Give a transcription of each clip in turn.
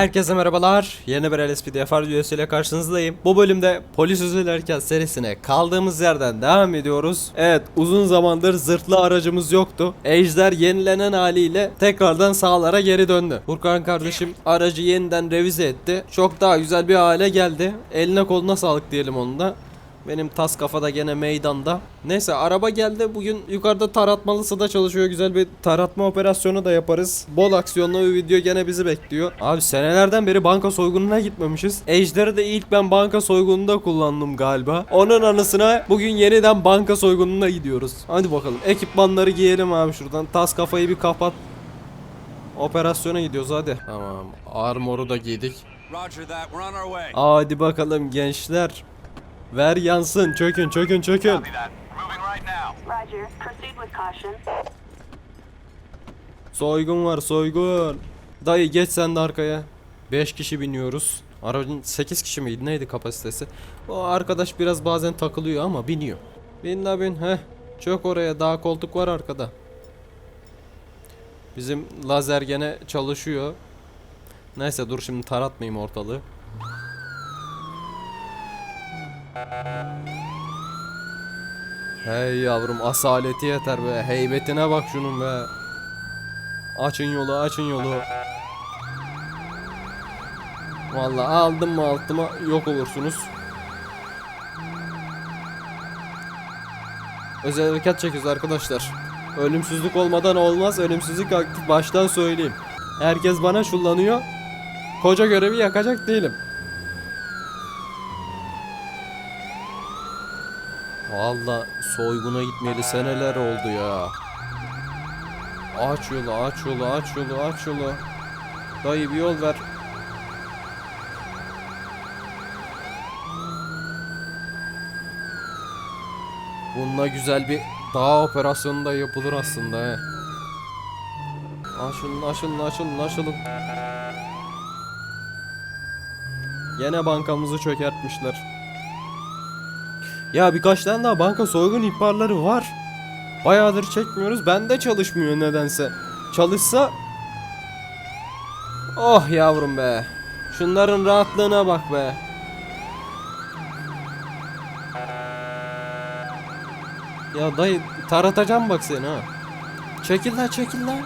Herkese merhabalar. Yeni bir LSPDFR videosu ile karşınızdayım. Bu bölümde Polis Harekat serisine kaldığımız yerden devam ediyoruz. Evet uzun zamandır zırhlı aracımız yoktu. Ejder yenilenen haliyle tekrardan sahalara geri döndü. Furkan kardeşim aracı yeniden revize etti. Çok daha güzel bir hale geldi. Eline koluna sağlık diyelim onun da. Benim tas kafada gene meydanda. Neyse araba geldi. Bugün yukarıda taratmalısı da çalışıyor. Güzel bir taratma operasyonu da yaparız. Bol aksiyonlu bir video gene bizi bekliyor. Abi senelerden beri banka soygununa gitmemişiz. Ejder'i de ilk ben banka soygununda kullandım galiba. Onun anısına bugün yeniden banka soygununa gidiyoruz. Hadi bakalım. Ekipmanları giyelim abi şuradan. Tas kafayı bir kapat. Operasyona gidiyoruz hadi. Tamam. Armor'u da giydik. Roger that. We're on our way. Hadi bakalım gençler. Ver yansın. Çökün çökün çökün. Roger. Proceed with caution. Soygun var soygun. Dayı geç sen de arkaya. 5 kişi biniyoruz. Aracın 8 kişi miydi neydi kapasitesi? O arkadaş biraz bazen takılıyor ama biniyor. Bin la bin heh. Çök oraya daha koltuk var arkada. Bizim lazer gene çalışıyor. Neyse dur şimdi taratmayayım ortalığı. Hey yavrum asaleti yeter be. Heybetine bak şunun be. Açın yolu açın yolu. Vallahi aldım mı altıma yok olursunuz. Özel harekat çekiyoruz arkadaşlar. Ölümsüzlük olmadan olmaz. Ölümsüzlük aktif baştan söyleyeyim. Herkes bana şullanıyor. Koca görevi yakacak değilim. Valla soyguna gitmeyeli seneler oldu ya. Aç yolu, aç yolu, aç yolu, aç yolu. Dayı bir yol ver. Bununla güzel bir dağ operasyonu da yapılır aslında he. Açılın, açılın, açılın, açılın. Yine bankamızı çökertmişler. Ya birkaç tane daha banka soygun ihbarları var. Bayağıdır çekmiyoruz. Bende çalışmıyor nedense. Çalışsa... Oh yavrum be. Şunların rahatlığına bak be. Ya dayı taratacağım bak seni ha. Çekil lan çekil lan.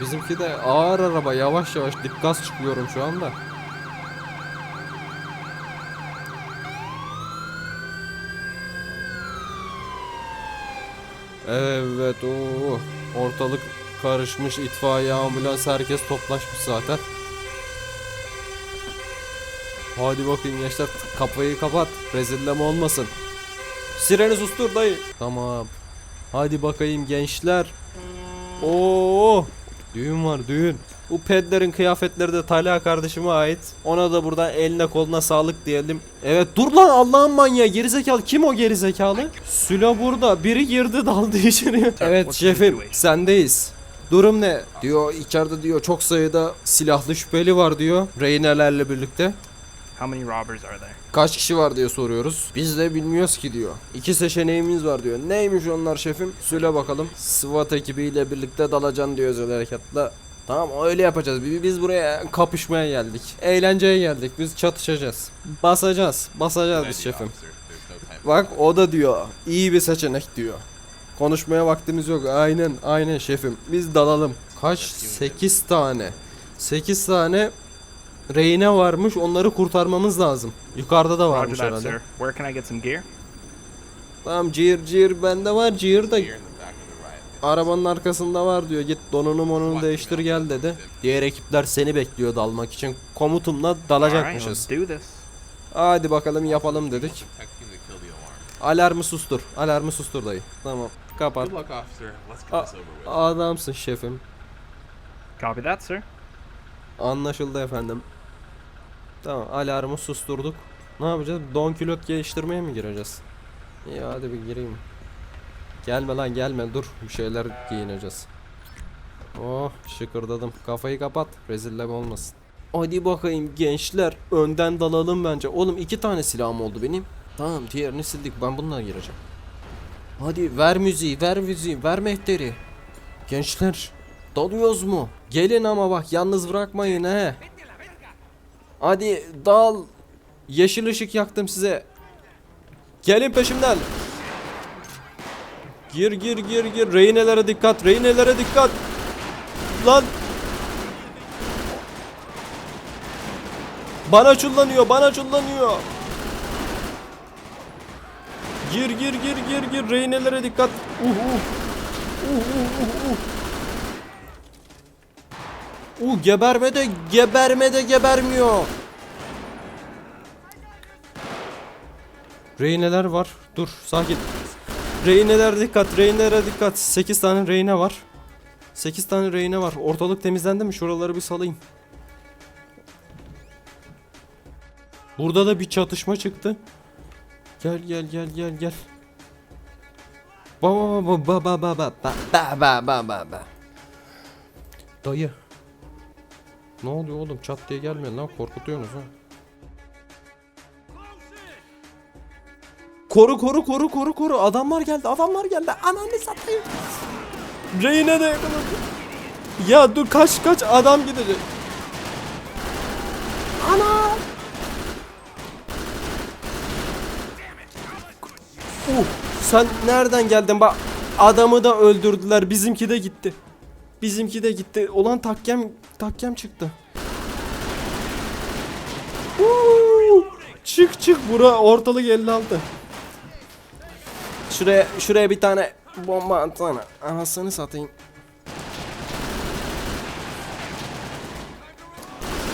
Bizimki de ağır araba yavaş yavaş dip gaz çıkıyorum şu anda. Evet o ortalık karışmış itfaiye ambulans herkes toplaşmış zaten. Hadi bakayım gençler kapıyı kapat rezilleme olmasın. Sireni sustur dayı. Tamam. Hadi bakayım gençler. Oo! Düğün var düğün. Bu pedlerin kıyafetleri de Talha kardeşime ait. Ona da buradan eline koluna sağlık diyelim. Evet dur lan Allah'ın manyağı gerizekalı. Kim o gerizekalı? Sülo burada. Biri girdi daldı içeri. evet şefim sendeyiz. Durum ne? Diyor içeride diyor çok sayıda silahlı şüpheli var diyor. Reynelerle birlikte. How many robbers are there? Kaç kişi var diye soruyoruz. Biz de bilmiyoruz ki diyor. İki seçeneğimiz var diyor. Neymiş onlar şefim? Söyle bakalım. SWAT ekibiyle birlikte dalacaksın diyor özel harekatla. Tamam öyle yapacağız. Biz buraya kapışmaya geldik. Eğlenceye geldik. Biz çatışacağız. Basacağız. Basacağız biz şefim. Bak o da diyor. İyi bir seçenek diyor. Konuşmaya vaktimiz yok. Aynen aynen şefim. Biz dalalım. Kaç? 8 tane. 8 tane rehine varmış. Onları kurtarmamız lazım. Yukarıda da Roger varmış that, herhalde. Where can I get some gear? Tamam cihir cihir bende var. Cihir de arabanın arkasında var diyor. Git donunu monunu değiştir gel dedi. Diğer ekipler seni bekliyor dalmak için. Komutumla dalacakmışız. Hadi bakalım yapalım dedik. Alarmı sustur. Alarmı sustur dayı. Tamam. Kapat. A- adamsın şefim. Copy that, sir. Anlaşıldı efendim. Tamam alarmı susturduk. Ne yapacağız? Don külot geliştirmeye mi gireceğiz? İyi hadi bir gireyim. Gelme lan gelme dur bir şeyler giyineceğiz. Oh şıkırdadım. Kafayı kapat. Rezillem olmasın. Hadi bakayım gençler. Önden dalalım bence. Oğlum iki tane silahım oldu benim. Tamam diğerini sildik. Ben bununla gireceğim. Hadi ver müziği ver müziği ver mehteri. Gençler Dalıyoruz mu? Gelin ama bak yalnız bırakmayın he. Hadi dal. Yeşil ışık yaktım size. Gelin peşimden. Gir gir gir gir. Reynelere dikkat. Reynelere dikkat. Lan. Bana çullanıyor. Bana çullanıyor. Gir gir gir gir gir. Reynelere dikkat. Uh uh. Uh uh uh uh. Uh geberme de geberme de gebermiyor. Reyneler var. Dur sakin. Reyneler dikkat. Reynelere dikkat. 8 tane reyne var. 8 tane reyne var. Ortalık temizlendi mi? Şuraları bir salayım. Burada da bir çatışma çıktı. Gel gel gel gel gel. Ba ba ba ba ba ba ba ba ba ba ba ba. Dayı. Ne oluyor oğlum? Çat diye gelmeyin lan korkutuyorsunuz ha. Koru koru koru koru koru. Adamlar geldi. Adamlar geldi. Ananı satayım. Reyne de yakaladı. Ya dur kaç kaç adam gidecek. Ana. Uh, sen nereden geldin? Bak adamı da öldürdüler. Bizimki de gitti. Bizimki de gitti. Olan takkem takkem çıktı. Uh, çık çık bura ortalık 56. Şuraya şuraya bir tane bomba atsana. Anasını satayım.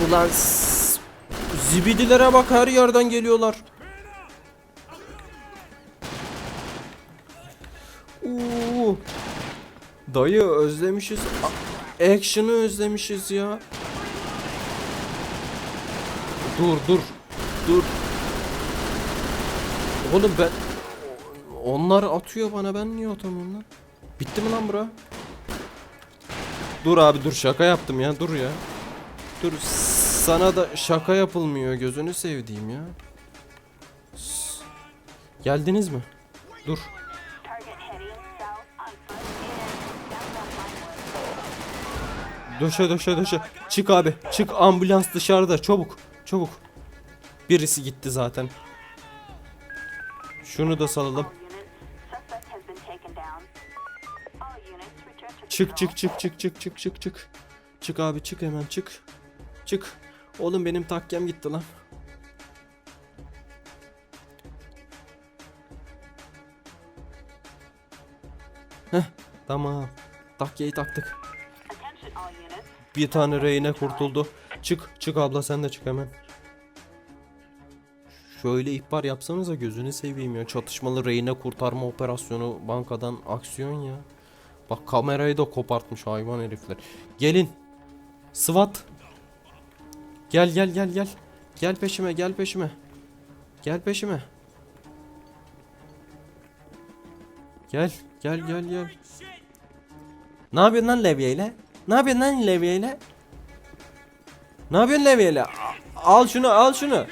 Ulan zibidilere bak her yerden geliyorlar. Uuu. Dayı özlemişiz. Action'ı özlemişiz ya. Dur dur. Dur. Oğlum ben onlar atıyor bana ben niye atamıyorum lan? Bitti mi lan bura? Dur abi dur şaka yaptım ya dur ya. Dur sana da şaka yapılmıyor gözünü sevdiğim ya. Geldiniz mi? Dur. Döşe döşe döşe. Çık abi. Çık ambulans dışarıda. Çabuk. Çabuk. Birisi gitti zaten. Şunu da salalım. Çık çık çık çık çık çık çık çık. Çık abi çık hemen çık. Çık. Oğlum benim takkem gitti lan. Heh tamam. Takkeyi taktık. Bir tane reyne kurtuldu. Çık çık abla sen de çık hemen. Şöyle ihbar yapsanıza gözünü seveyim ya. Çatışmalı reyne kurtarma operasyonu bankadan aksiyon ya. Bak kamerayı da kopartmış hayvan herifler. Gelin. SWAT. Gel gel gel gel. Gel peşime gel peşime. Gel peşime. Gel gel gel gel. Ne yapıyorsun lan levyeyle? Ne yapıyorsun lan levyeyle? Ne yapıyorsun levyeyle? Al şunu al şunu.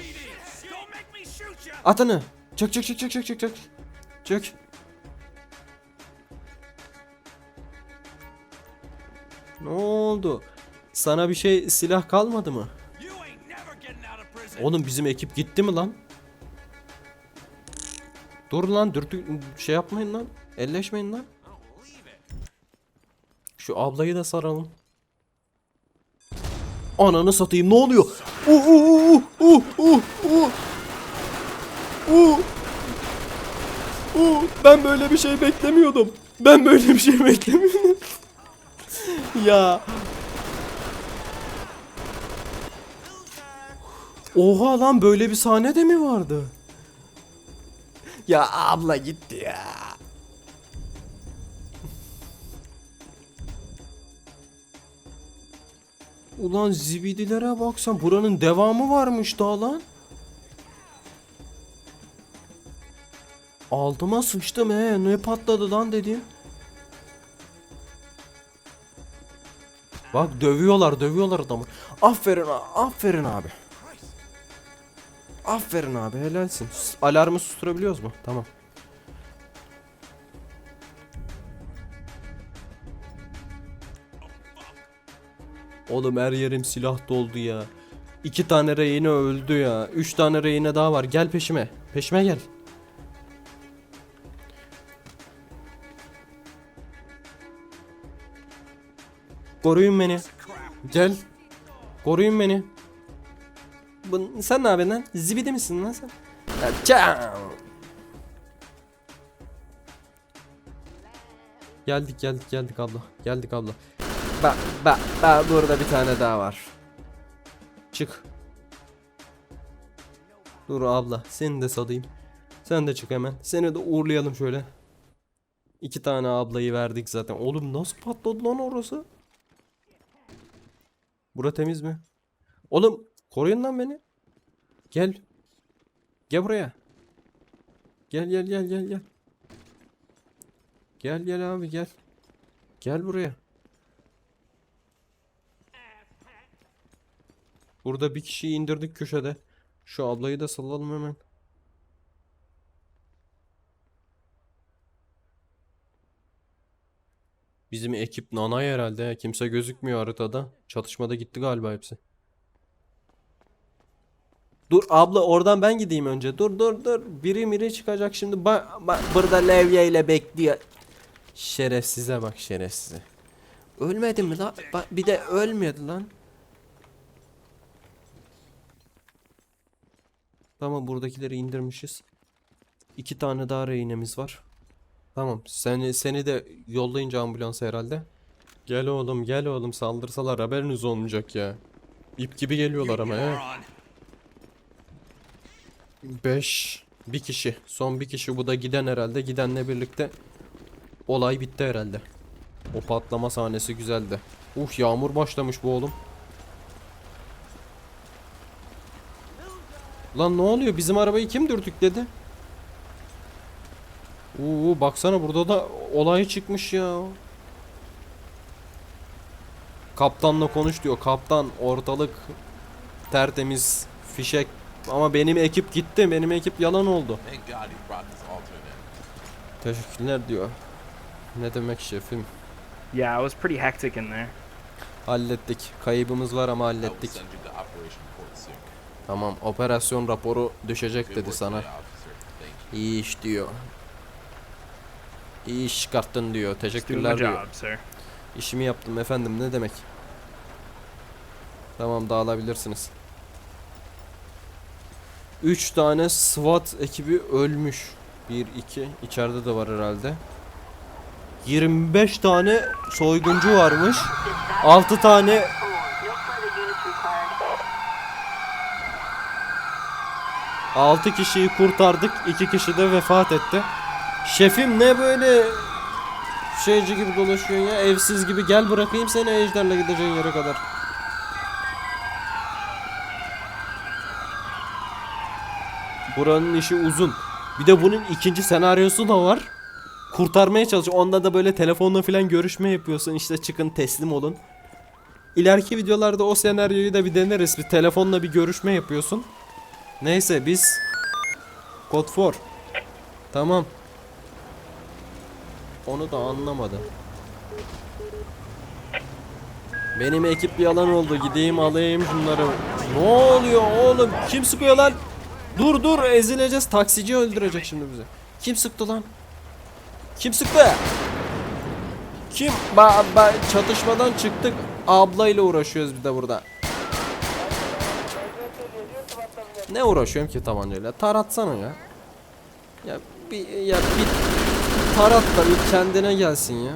At onu. Çök çök çök çök çök çök çök. Çök. Ne oldu? Sana bir şey silah kalmadı mı? Oğlum bizim ekip gitti mi lan? Dur lan dürtü şey yapmayın lan. Elleşmeyin lan. Şu ablayı da saralım. Ananı satayım ne oluyor? Uh uh uh uh uh uh. Uh. Uh. Ben böyle bir şey beklemiyordum. Ben böyle bir şey beklemiyordum. ya. Oha lan böyle bir sahne de mi vardı? Ya abla gitti ya. Ulan zibidilere baksan buranın devamı varmış daha lan. Altıma sıçtım he ne patladı lan dedim. Bak dövüyorlar dövüyorlar adamı. Aferin aferin abi. Aferin abi helalsin. Alarmı susturabiliyoruz mu? Tamam. Oğlum her yerim silah doldu ya. İki tane reyine öldü ya. Üç tane reyine daha var. Gel peşime. Peşime gel. Koruyun beni. Gel. Koruyun beni. Bu, sen ne yapıyorsun lan? Zibidi misin lan sen? Ya, çam. Geldik geldik geldik abla. Geldik abla. Bak bak bak burada bir tane daha var. Çık. Dur abla seni de salayım. Sen de çık hemen. Seni de uğurlayalım şöyle. İki tane ablayı verdik zaten. Oğlum nasıl patladı lan orası? Bura temiz mi? Oğlum koruyun lan beni. Gel. Gel buraya. Gel gel gel gel gel. Gel gel abi gel. Gel buraya. Burada bir kişiyi indirdik köşede. Şu ablayı da salalım hemen. Bizim ekip nanay herhalde. Kimse gözükmüyor haritada. Çatışmada gitti galiba hepsi. Dur abla oradan ben gideyim önce. Dur dur dur. Biri miri çıkacak şimdi. Bak bak burada levye ile bekliyor. Şerefsize bak şerefsize. Ölmedi mi lan? Bak bir de ölmedi lan. Tamam buradakileri indirmişiz. İki tane daha rehinemiz var. Tamam seni seni de yollayınca ambulans herhalde. Gel oğlum gel oğlum saldırsalar haberiniz olmayacak ya. İp gibi geliyorlar ama. Moron. 5 bir kişi. Son bir kişi bu da giden herhalde. Gidenle birlikte olay bitti herhalde. O patlama sahnesi güzeldi. Uh yağmur başlamış bu oğlum. Lan ne oluyor? Bizim arabayı kim dürtükledi? Uuu baksana burada da olay çıkmış ya. Kaptanla konuş diyor. Kaptan ortalık tertemiz fişek ama benim ekip gitti. Benim ekip yalan oldu. Teşekkürler diyor. Ne demek şefim? Yeah, it was pretty hectic in there. Hallettik. Kaybımız var ama hallettik. Tamam operasyon raporu düşecek dedi sana. İyi iş diyor. İyi iş çıkarttın diyor. Teşekkürler diyor. İşimi yaptım efendim ne demek. Tamam dağılabilirsiniz. 3 tane SWAT ekibi ölmüş. 1 2 içeride de var herhalde. 25 tane soyguncu varmış. 6 tane 6 kişiyi kurtardık. 2 kişi de vefat etti. Şefim ne böyle şeyci gibi dolaşıyorsun ya? Evsiz gibi gel bırakayım seni ejderle gideceğin yere kadar. Buranın işi uzun. Bir de bunun ikinci senaryosu da var. Kurtarmaya çalışıyor. Onda da böyle telefonla falan görüşme yapıyorsun. İşte çıkın teslim olun. İleriki videolarda o senaryoyu da bir deneriz. Bir telefonla bir görüşme yapıyorsun. Neyse biz Kod 4 Tamam. Onu da anlamadı Benim ekip yalan oldu. Gideyim alayım şunları. Ne oluyor oğlum? Kim sıkıyor lan? Dur dur. Ezileceğiz. Taksici öldürecek şimdi bizi. Kim sıktı lan? Kim sıktı? Kim? Ba, ba çatışmadan çıktık. Ablayla uğraşıyoruz bir de burada ne uğraşıyorum ki tabancayla? Taratsana ya. Ya bir ya bir tarat da bir kendine gelsin ya.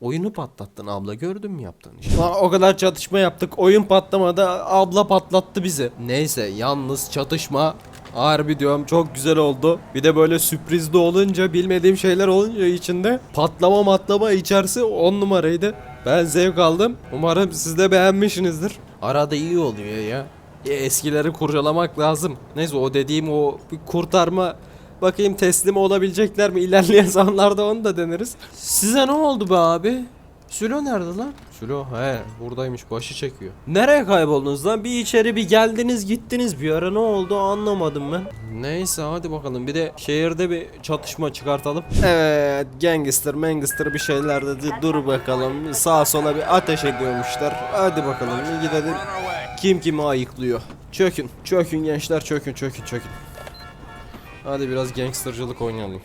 Oyunu patlattın abla gördün mü yaptığın işi? Aa, o kadar çatışma yaptık oyun patlamadı abla patlattı bizi. Neyse yalnız çatışma Harbi diyorum çok güzel oldu. Bir de böyle sürprizli olunca bilmediğim şeyler olunca içinde patlama matlama içerisi 10 numaraydı. Ben zevk aldım. Umarım siz de beğenmişsinizdir. Arada iyi oluyor ya. E, eskileri kurcalamak lazım. Neyse o dediğim o bir kurtarma bakayım teslim olabilecekler mi ilerleyen zamanlarda onu da deneriz. Size ne oldu be abi? Sülo nerede lan? Sülo he buradaymış başı çekiyor. Nereye kayboldunuz lan? Bir içeri bir geldiniz gittiniz bir ara ne oldu anlamadım ben. Neyse hadi bakalım bir de şehirde bir çatışma çıkartalım. Evet gangster mangster bir şeyler dedi dur bakalım sağa sola bir ateş ediyormuşlar. Hadi bakalım gidelim. Kim kimi ayıklıyor. Çökün çökün gençler çökün çökün çökün. Hadi biraz gangstercılık oynayalım.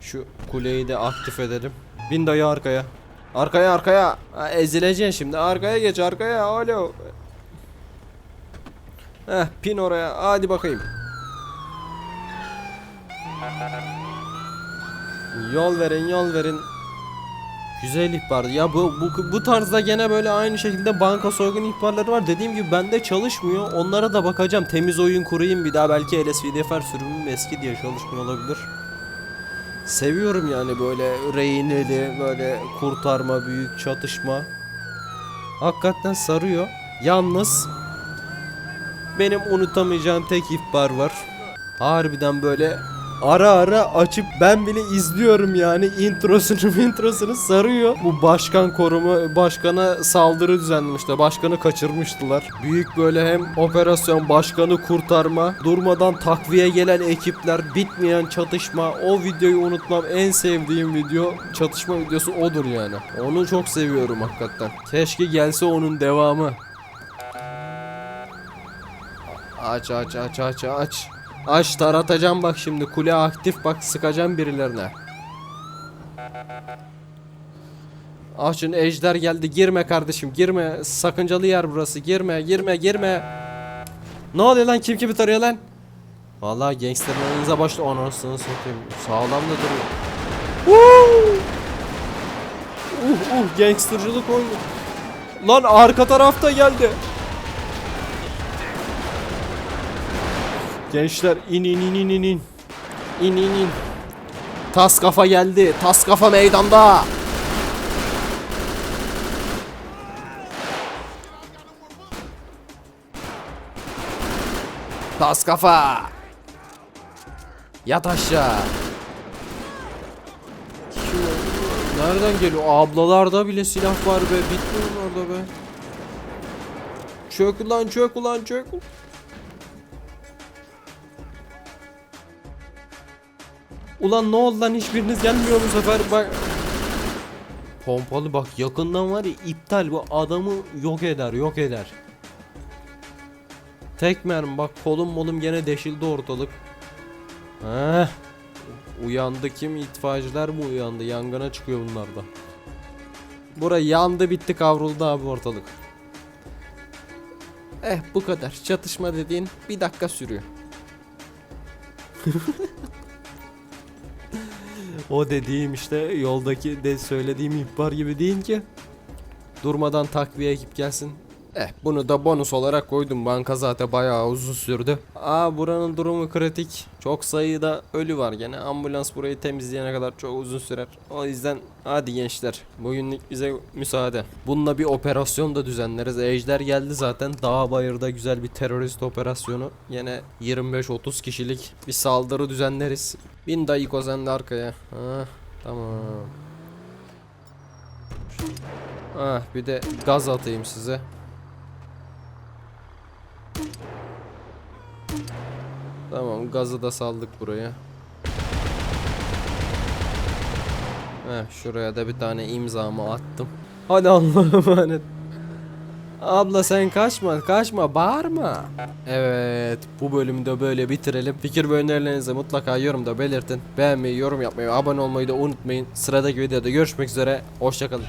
Şu kuleyi de aktif edelim. Bin dayı arkaya. Arkaya arkaya. Ha, ezileceksin şimdi. Arkaya geç arkaya. Alo. Heh pin oraya. Hadi bakayım. Yol verin yol verin. Güzel ihbar. Ya bu, bu bu tarzda gene böyle aynı şekilde banka soygun ihbarları var. Dediğim gibi bende çalışmıyor. Onlara da bakacağım. Temiz oyun kurayım bir daha. Belki LSVDFR sürümüm eski diye çalışmıyor olabilir. Seviyorum yani böyle rehineli, böyle kurtarma, büyük çatışma. Hakikaten sarıyor. Yalnız benim unutamayacağım tek ihbar var. Harbiden böyle ara ara açıp ben bile izliyorum yani introsunu introsunu sarıyor. Bu başkan koruma başkana saldırı düzenlemişler. Başkanı kaçırmıştılar. Büyük böyle hem operasyon başkanı kurtarma, durmadan takviye gelen ekipler, bitmeyen çatışma. O videoyu unutmam en sevdiğim video çatışma videosu odur yani. Onu çok seviyorum hakikaten. Keşke gelse onun devamı. Aç aç aç aç aç. Aç taratacağım bak şimdi kule aktif bak sıkacağım birilerine. Açın ejder geldi girme kardeşim girme sakıncalı yer burası girme girme girme. Ne oluyor lan kim kimi tarıyor lan? Vallahi gangsterlerin önünüze başla anasını satayım sağlam da duruyor. Woo! Uh uh gangstercılık oyunu. Lan arka tarafta geldi. Gençler in in in in in in. İn in in. Tas kafa geldi. Tas kafa meydanda. Tas kafa. Yat aşağı. Nereden geliyor? Ablalarda bile silah var be. Bitmiyor orada be. Çök ulan çök ulan çök. Ulan ne oldu lan hiçbiriniz gelmiyor bu sefer bak. Pompalı bak yakından var ya iptal bu adamı yok eder yok eder. Tek mermi bak kolum molum gene deşildi ortalık. Heh. Uyandı kim itfaiyeciler mi uyandı yangına çıkıyor bunlarda. Bura yandı bitti kavruldu abi ortalık. Eh bu kadar çatışma dediğin bir dakika sürüyor. O dediğim işte yoldaki de söylediğim ihbar gibi değil ki. Durmadan takviye ekip gelsin. Eh bunu da bonus olarak koydum. Banka zaten bayağı uzun sürdü. Aa buranın durumu kritik. Çok sayıda ölü var gene. Ambulans burayı temizleyene kadar çok uzun sürer. O yüzden hadi gençler. Bugünlük bize müsaade. Bununla bir operasyon da düzenleriz. Ejder geldi zaten. Dağ bayırda güzel bir terörist operasyonu. Yine 25-30 kişilik bir saldırı düzenleriz. Bin dayı sen arkaya. Ha, tamam. Ah bir de gaz atayım size. Tamam gazı da saldık buraya. Heh, şuraya da bir tane imzamı attım. Hadi Allah'a emanet. Abla sen kaçma kaçma bağırma. Evet bu bölümü de böyle bitirelim. Fikir ve önerilerinizi mutlaka yorumda belirtin. Beğenmeyi, yorum yapmayı, abone olmayı da unutmayın. Sıradaki videoda görüşmek üzere. Hoşçakalın.